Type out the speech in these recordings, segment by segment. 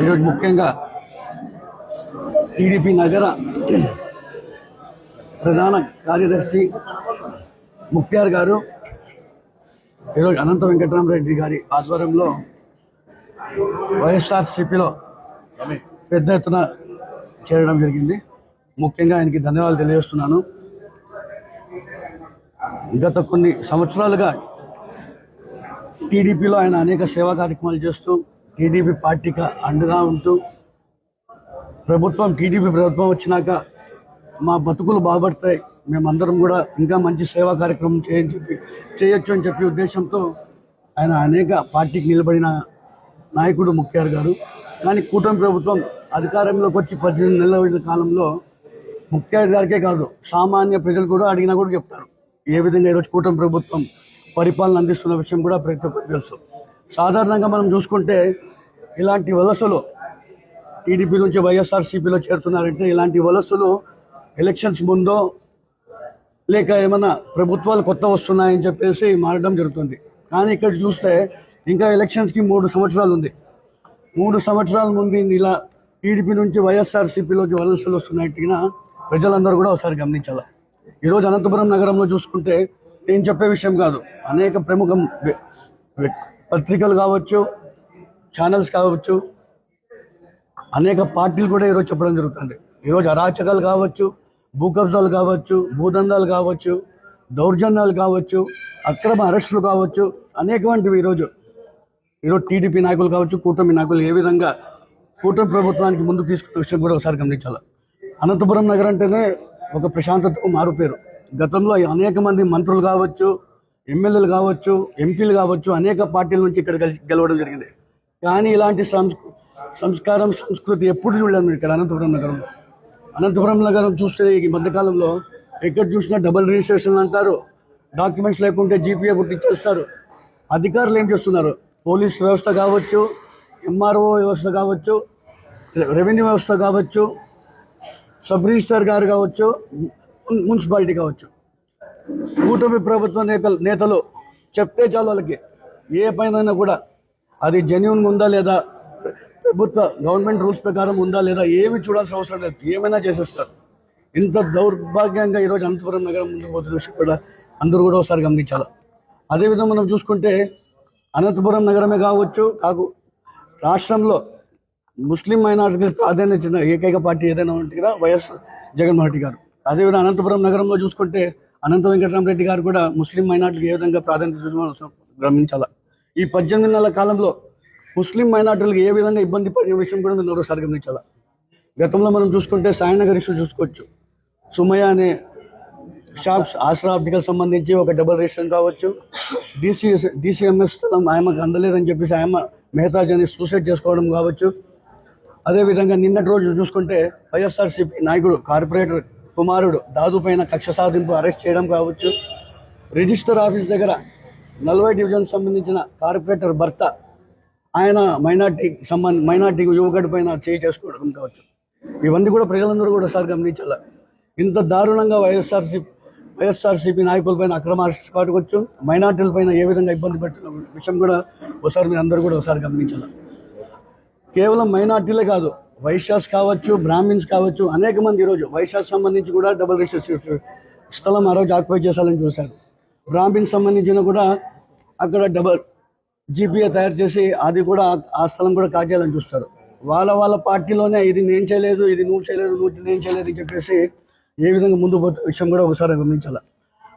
ఈరోజు ముఖ్యంగా టీడీపీ నగర ప్రధాన కార్యదర్శి ముక్తార్ గారు ఈరోజు అనంత వెంకటరామరెడ్డి గారి ఆధ్వర్యంలో వైఎస్ఆర్సిపిలో పెద్ద ఎత్తున చేరడం జరిగింది. ముఖ్యంగా ఆయనకి ధన్యవాదాలు తెలియజేస్తున్నాను. గత కొన్ని సంవత్సరాలుగా టీడీపీలో ఆయన అనేక సేవా కార్యక్రమాలు చేస్తూ టీడీపీ పార్టీకి అండగా ఉంటూ ప్రభుత్వం టీడీపీ ప్రభుత్వం వచ్చినాక మా బతుకులు బాగుపడతాయి. మేమందరం కూడా ఇంకా మంచి సేవా కార్యక్రమం చేయని చెప్పి చేయొచ్చు అని చెప్పి ఉద్దేశంతో ఆయన అనేక పార్టీకి నిలబడిన నాయకుడు ముఖ్యార్ గారు. కానీ కూటమి ప్రభుత్వం అధికారంలోకి వచ్చి పద్దెనిమిది నెలల కాలంలో ముఖ్యార్ గారికే కాదు సామాన్య ప్రజలు కూడా అడిగినా కూడా చెప్తారు. ఏ విధంగా ఈరోజు కూటమి ప్రభుత్వం పరిపాలన అందిస్తున్న విషయం కూడా ప్రతి ఒక్కరికి తెలుసు. సాధారణంగా మనం చూసుకుంటే ఇలాంటి వలసలు టీడీపీ నుంచి వైఎస్ఆర్సీపీలో చేరుతున్నారంటే ఇలాంటి వలసలు ఎలక్షన్స్ ముందో లేక ఏమన్నా ప్రభుత్వాలు కొత్త వస్తున్నాయని చెప్పేసి మారడం జరుగుతుంది. కానీ ఇక్కడ చూస్తే ఇంకా ఎలక్షన్స్కి మూడు సంవత్సరాలు ఉంది. మూడు సంవత్సరాల ముందు ఇలా టీడీపీ నుంచి వైఎస్ఆర్సీపీలోకి వలసలు వస్తున్నాయంటే ప్రజలందరూ కూడా ఒకసారి గమనించాలి? ఈరోజు అనంతపురం నగరంలో చూసుకుంటే నేను చెప్పే విషయం కాదు. అనేక ప్రముఖ పత్రికలు కావచ్చు ఛానల్స్ కావచ్చు అనేక పార్టీలు కూడా ఈరోజు చెప్పడం జరుగుతుంది. ఈరోజు అరాచకాలు కావచ్చు భూకబ్జాలు కావచ్చు భూదందాలు కావచ్చు దౌర్జన్యాలు కావచ్చు అక్రమ అరెస్టులు కావచ్చు అనేకవంటివి ఈరోజు. ఈరోజు టీడీపీ నాయకులు కావచ్చు కూటమి నాయకులు ఏ విధంగా కూటమి ప్రభుత్వానికి ముందుకు తీసుకున్న విషయం కూడా ఒకసారి గమనించాలి. అనంతపురం నగరం అంటేనే ఒక ప్రశాంతతకు మారుపేరు గతంలో అనేక మంది మంత్రులు కావచ్చు ఎమ్మెల్యేలు కావచ్చు ఎంపీలు కావచ్చు అనేక పార్టీల నుంచి ఇక్కడ గెలవడం జరిగింది. కానీ ఇలాంటి సంస్కారం సంస్కృతి ఎప్పుడు చూడలేము ఇక్కడ అనంతపురం నగరంలో. అనంతపురం నగరం చూస్తే ఈ మధ్యకాలంలో ఎక్కడ చూసినా డబుల్ రిజిస్ట్రేషన్ అంటారు. డాక్యుమెంట్స్ లేకుంటే జీపీఏ పుట్టించేస్తారు. అధికారులు ఏం చేస్తున్నారు? పోలీస్ వ్యవస్థ కావచ్చు ఎంఆర్ఓ వ్యవస్థ కావచ్చు రె- రెవెన్యూ వ్యవస్థ కావచ్చు సబ్ రిజిస్టర్ గారు కావచ్చు మున్సిపాలిటీ కావచ్చు. కూటమి ప్రభుత్వ నేతలు నేతలు చెప్తే చాలు వాళ్ళకి. ఏ పైన కూడా అది జెన్యున్గా ఉందా లేదా? ప్రభుత్వ గవర్నమెంట్ రూల్స్ ప్రకారం ఉందా లేదా? ఏమి చూడాల్సిన అవసరం లేదు. ఏమైనా చేసేస్తారు. ఇంత దౌర్భాగ్యంగా ఈరోజు అనంతపురం నగరం ముందుకు పోతున్న విషయం కూడా అందరూ కూడా ఒకసారి గమనించాలి? అదేవిధంగా మనం చూసుకుంటే అనంతపురం నగరమే కావచ్చు కాకు రాష్ట్రంలో ముస్లిం మైనార్టీకి ప్రాధాన్యత ఇచ్చిన ఏకైక పార్టీ ఏదైనా ఉంటే కదా వైఎస్ జగన్మోహన్ రెడ్డి గారు. అదేవిధంగా అనంతపురం నగరంలో చూసుకుంటే అనంత వెంకటరామరెడ్డి గారు కూడా ముస్లిం మైనార్టీకి ఏ విధంగా ప్రాధాన్యత ఇచ్చిన గమనించాలి? ఈ పద్దెనిమిది నెలల కాలంలో ముస్లిం మైనార్టీలకు ఏ విధంగా ఇబ్బంది పడిన విషయం కూడా మీరు ఒకసారి గమనించాలా? గతంలో మనం చూసుకుంటే సాయినగర్ ఇష్యూ చూసుకోవచ్చు. సుమయ అనే షాప్స్ ఆశ్రా ఆప్టికల్ సంబంధించి ఒక డబుల్ రిజిస్ట్రేషన్ కావచ్చు. డిసిఎస్ డిసిఎంఎస్ స్థలం ఆయమకు అందలేదని చెప్పేసి ఆయమ మెహతాజ్ సూసైడ్ చేసుకోవడం కావచ్చు. అదేవిధంగా నిన్నటి రోజు చూసుకుంటే వైఎస్ఆర్సీపీ నాయకుడు కార్పొరేటర్ కుమారుడు దాదు పైన కక్ష సాధింపు అరెస్ట్ చేయడం కావచ్చు. రిజిస్టర్ ఆఫీస్ దగ్గర నలభై డివిజన్ సంబంధించిన కార్పొరేటర్ భర్త ఆయన మైనార్టీ సంబంధ మైనార్టీ యువకుడి పైన చేయి చేసుకోవడం కావచ్చు. ఇవన్నీ కూడా ప్రజలందరూ కూడా ఒకసారి గమనించాలి? ఇంత దారుణంగా వైఎస్ఆర్సీపీ వైఎస్ఆర్సీపీ నాయకులపైన అక్రమ అరెస్ట్ కావచ్చు మైనార్టీల పైన ఏ విధంగా ఇబ్బంది పెట్టిన విషయం కూడా ఒకసారి మీరు అందరూ కూడా ఒకసారి గమనించాలి? కేవలం మైనార్టీలే కాదు వైశ్యాస్ కావచ్చు బ్రాహ్మిన్స్ కావచ్చు అనేక మంది ఈరోజు వైశ్యాస్ సంబంధించి కూడా డబుల్ రిజిస్టర్ స్థలం ఆ రోజు ఆక్యుపై చేశాలని చూశారు. బ్రాహ్మిన్స్ సంబంధించిన కూడా అక్కడ డబల్ జీపీఏ తయారు చేసి అది కూడా ఆ- స్థలం కూడా కాజేయాలని చూస్తారు. వాళ్ళ వాళ్ళ పార్టీలోనే ఇది నేను చేయలేదు ఇది నువ్వు చేయలేదు నువ్వు నేను చేయలేదు అని చెప్పేసి ఏ విధంగా ముందు విషయం కూడా ఒకసారి గమనించాలి.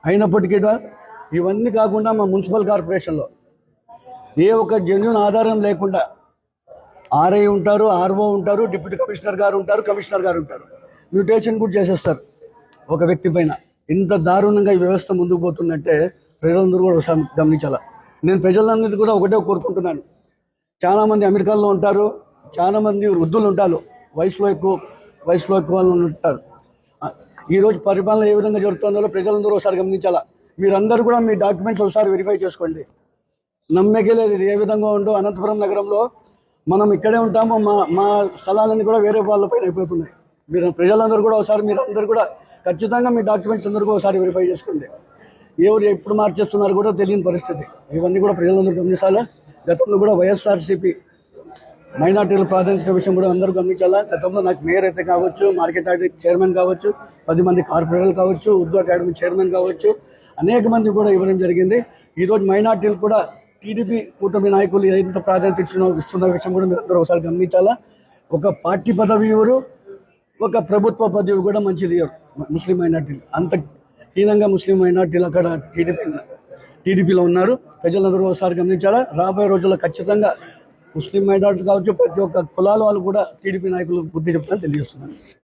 అయినప్పటికీ ఇవన్నీ కాకుండా మా మున్సిపల్ కార్పొరేషన్లో ఏ ఒక్క జన్యున్ ఆధారం లేకుండా ఆర్ఐ ఉంటారు ఆర్ఓ ఉంటారు డిప్యూటీ కమిషనర్ గారు ఉంటారు కమిషనర్ గారు ఉంటారు. మ్యూటేషన్ కూడా చేసేస్తారు ఒక వ్యక్తి పైన. ఇంత దారుణంగా ఈ వ్యవస్థ ముందుకు పోతుందంటే ప్రజలందరూ కూడా ఒకసారి గమనించాలా. నేను ప్రజలందరికీ కూడా ఒకటే కోరుకుంటున్నాను. చాలామంది అమెరికాలో ఉంటారు చాలామంది వృద్ధులు ఉంటారు వయసులో ఎక్కువ వయసులో ఎక్కువ వాళ్ళు ఉంటారు. ఈరోజు పరిపాలన ఏ విధంగా జరుగుతుందో ప్రజలందరూ ఒకసారి గమనించాలా? మీరందరూ కూడా మీ డాక్యుమెంట్స్ ఒకసారి వెరిఫై చేసుకోండి. నమ్మకే లేదు ఏ విధంగా ఉందో. అనంతపురం నగరంలో మనం ఇక్కడే ఉంటామో మా మా స్థలాలన్నీ కూడా వేరే వాళ్ళ పైన అయిపోతున్నాయి. మీరు ప్రజలందరూ కూడా ఒకసారి మీరు అందరూ కూడా ఖచ్చితంగా మీ డాక్యుమెంట్స్ అందరూ కూడా ఒకసారి వెరిఫై చేసుకోండి. ఎవరు ఎప్పుడు మార్చేస్తున్నారు కూడా తెలియని పరిస్థితి. ఇవన్నీ కూడా ప్రజలందరూ గమనించాలా? గతంలో కూడా వైఎస్ఆర్సీపీ మైనార్టీల ప్రాధాన్యత విషయం కూడా అందరూ గమనించాలా? గతంలో నాకు మేయర్ అయితే కావచ్చు మార్కెట్ యార్డ్ చైర్మన్ కావచ్చు పది మంది కార్పొరేటర్లు కావచ్చు ఉర్దూ అకాడమీ చైర్మన్ కావచ్చు అనేక మంది కూడా ఇవ్వడం జరిగింది. ఈరోజు మైనార్టీలు కూడా టీడీపీ కూటమి నాయకులు ఎంత ప్రాధాన్యత ఇచ్చిన ఇస్తున్న విషయం కూడా మీరు అందరూ ఒకసారి గమనించాలా? ఒక పార్టీ పదవి ఇవ్వరు ఒక ప్రభుత్వ పదవి కూడా మంచిది ఇవ్వరు ముస్లిం మైనార్టీలు. అంత హీనంగా ముస్లిం మైనార్టీలు అక్కడ టీడీపీ టీడీపీలో ఉన్నారు. ప్రజలందరూ ఒకసారి గమనించారా రాబోయే రోజుల్లో ఖచ్చితంగా ముస్లిం మైనార్టీ కావచ్చు ప్రతి ఒక్క కులాల వాళ్ళు కూడా టీడీపీ నాయకులు బుద్ధి చెప్తారని తెలియజేస్తున్నాను.